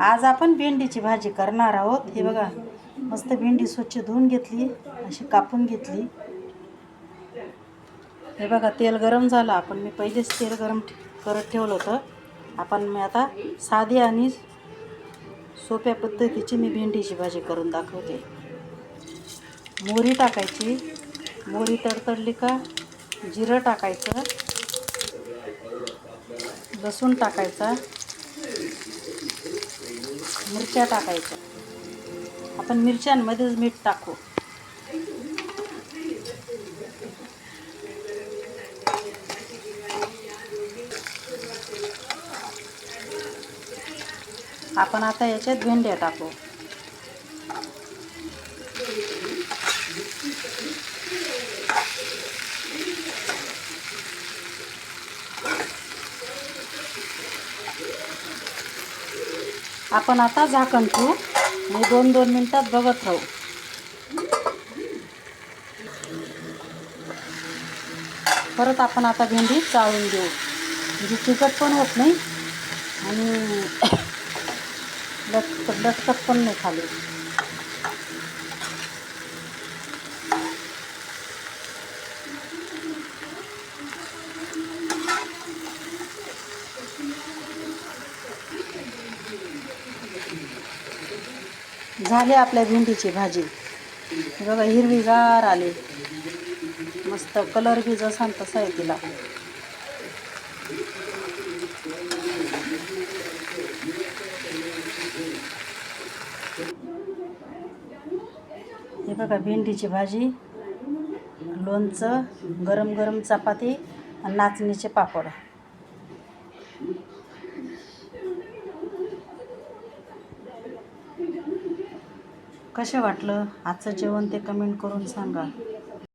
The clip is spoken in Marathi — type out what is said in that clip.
आज आपण भेंडीची भाजी करणार आहोत. हे बघा मस्त भेंडी स्वच्छ धुवून घेतली अशी कापून घेतली. हे बघा तेल गरम झालं. आपण मी पहिलेच तेल गरम करत ठेवलं होतं. आपण मी आता साधी आणि सोप्या पद्धतीची मी भेंडीची भाजी करून दाखवते. मोहरी टाकायची. मोहरी तडतडली का? जिरं टाकायचं. लसूण टाकायचा. मिरच्या टाकायच्या. आपण मिरच्यांमध्येच मीठ टाकू. आपण आता याच्यात भेंड्या टाकू. आपण आता झाकण ठेवू आणि दोन दोन मिनटात बघत राहू. परत आपण आता भेंडी चाळून घेऊ. म्हणजे चिकट पण होत नाही आणि लटकत लटकत पण नाही खाली. झाली आपल्या भेंडीची भाजी. बघा हिरवीगार आली. मस्त कलर बी जसा तसा आहे तिला. हे बघा भेंडीची भाजी. लोणचं गरम गरम चपाती आणि नाचणीचे पापड. कसं वाटलं? आजचं जेवण ते कमेंट करून सांगा.